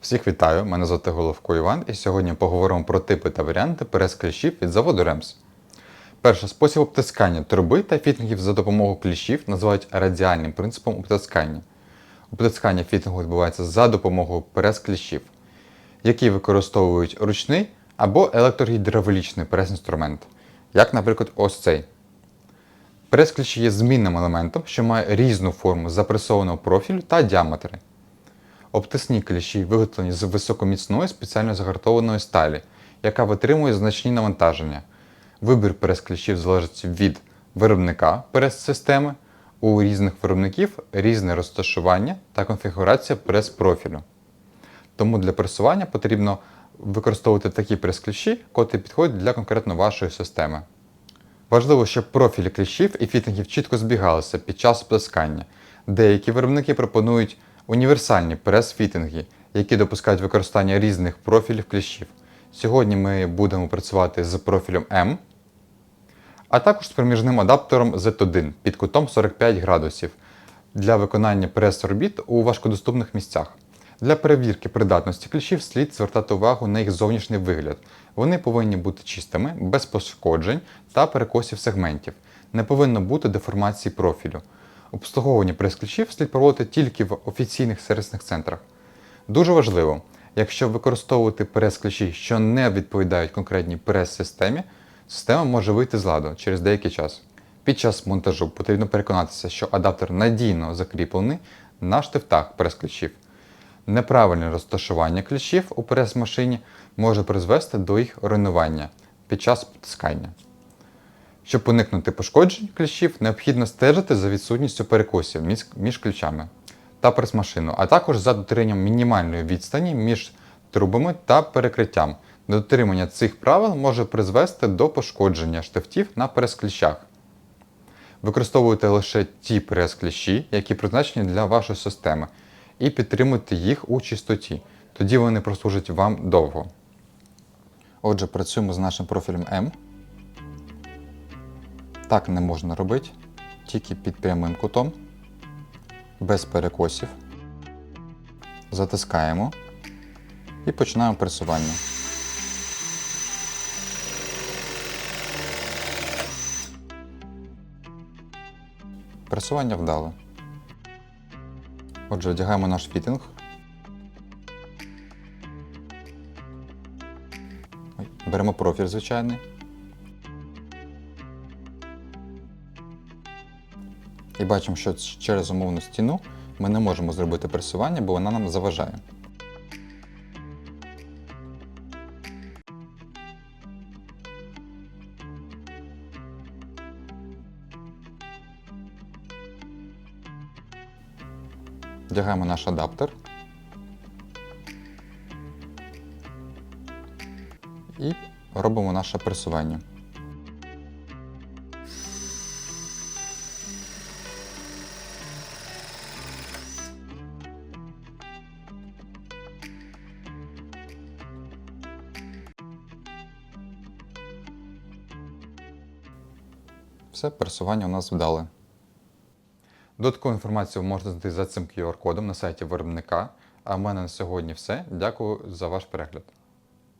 Всіх вітаю! Мене звати Головко Іван, і сьогодні поговоримо про типи та варіанти перес кліщів від заводу РЕМС. Перший спосіб обтискання труби та фітингів за допомогою кліщів називають радіальним принципом обтискання. Обтискання фітингу відбувається за допомогою перес кліщів, які використовують ручний або електрогідравлічний прес-інструмент, як, наприклад, ось цей. Прес кліщі є змінним елементом, що має різну форму запресованого профілю та діаметри. Обтисні кліщі виготовлені з високоміцної спеціально загартованої сталі, яка витримує значні навантаження. Вибір прес-кліщів залежить від виробника прес-системи. У різних виробників різне розташування та конфігурація прес-профілю. Тому для пресування потрібно використовувати такі прес-кліщі, котрі підходять для конкретно вашої системи. Важливо, щоб профілі кліщів і фітингів чітко збігалися під час обтискання. Деякі виробники пропонують універсальні прес-фітинги, які допускають використання різних профілів кліщів. Сьогодні ми будемо працювати з профілем М, а також з проміжним адаптером Z1 під кутом 45 градусів для виконання прес-робіт у важкодоступних місцях. Для перевірки придатності кліщів слід звертати увагу на їх зовнішній вигляд. Вони повинні бути чистими, без пошкоджень та перекосів сегментів. Не повинно бути деформації профілю. Обслуговування прес-кліщів слід проводити тільки в офіційних сервісних центрах. Дуже важливо, якщо використовувати прес-кліщі, що не відповідають конкретній прес-системі, система може вийти з ладу через деякий час. Під час монтажу потрібно переконатися, що адаптер надійно закріплений на штифтах прес-кліщів. Неправильне розташування кліщів у прес-машині може призвести до їх руйнування під час потискання. Щоб уникнути пошкоджень кліщів, необхідно стежити за відсутністю перекосів між, ключами та прес-машину, а також за дотриманням мінімальної відстані між трубами та перекриттям. Дотримання цих правил може призвести до пошкодження штифтів на прес-кліщах. Використовуйте лише ті прес-кліщі, які призначені для вашої системи, і підтримуйте їх у чистоті. Тоді вони прослужать вам довго. Отже, працюємо з нашим профілем М. Так не можна робити, тільки під прямим кутом, без перекосів. Затискаємо і починаємо пресування. Пресування вдало. Отже, одягаємо наш фітинг. Беремо профіль звичайний. І бачимо, що через умовну стіну ми не можемо зробити пресування, бо вона нам заважає. Вдягаємо наш адаптер. І робимо наше пресування. Все, пересування у нас вдале. Додаткову інформацію можна знайти за цим QR-кодом на сайті виробника. А в мене на сьогодні все. Дякую за ваш перегляд.